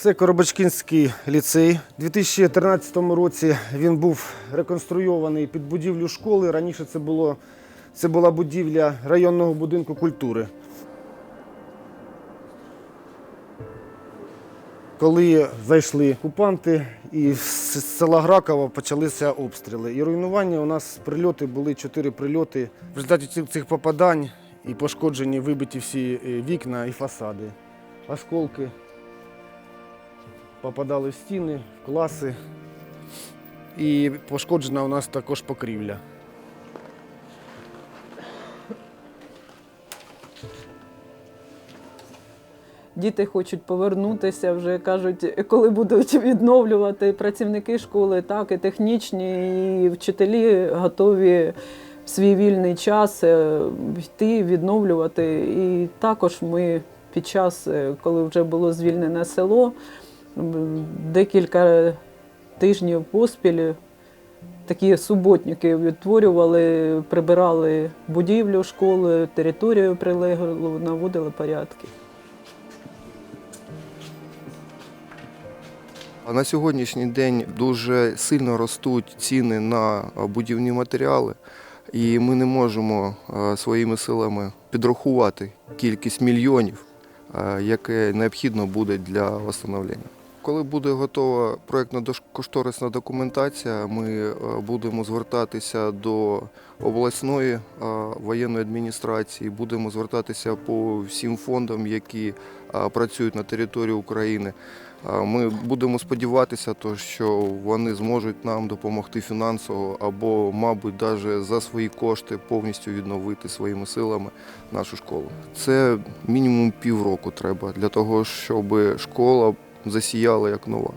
Це Коробочкінський ліцей. У 2013 році він був реконструйований під будівлю школи. Раніше це, було, це була будівля районного будинку культури. Коли зайшли окупанти, і з села Гракова почалися обстріли. І руйнування у нас прильоти були чотири прильоти. В результаті цих, попадань і пошкоджені вибиті всі е, вікна і фасади. Осколки попадали в стіни, в класи. І пошкоджена у нас також покрівля. Діти хочуть повернутися вже кажуть, коли будуть відновлювати працівники школи, так і технічні, і вчителі готові в свій вільний час е, йти, відновлювати. І також ми під час, е, коли вже було звільнене село, декілька тижнів поспіль такі суботники відтворювали, прибирали будівлю школи, територію прилеглу, наводили порядки. На сьогоднішній день дуже сильно ростуть ціни на будівні матеріали, і ми не можемо своїми силами підрахувати кількість мільйонів, яке необхідно буде для встановлення. Коли буде готова проєктно-кошторисна документація, ми будемо звертатися до обласної воєнної адміністрації, будемо звертатися по всім фондам, які працюють на території України. Ми будемо сподіватися, що вони зможуть нам допомогти фінансово або, мабуть, навіть за свої кошти повністю відновити своїми силами нашу школу. Це мінімум півроку треба для того, щоб школа засіяла як нова.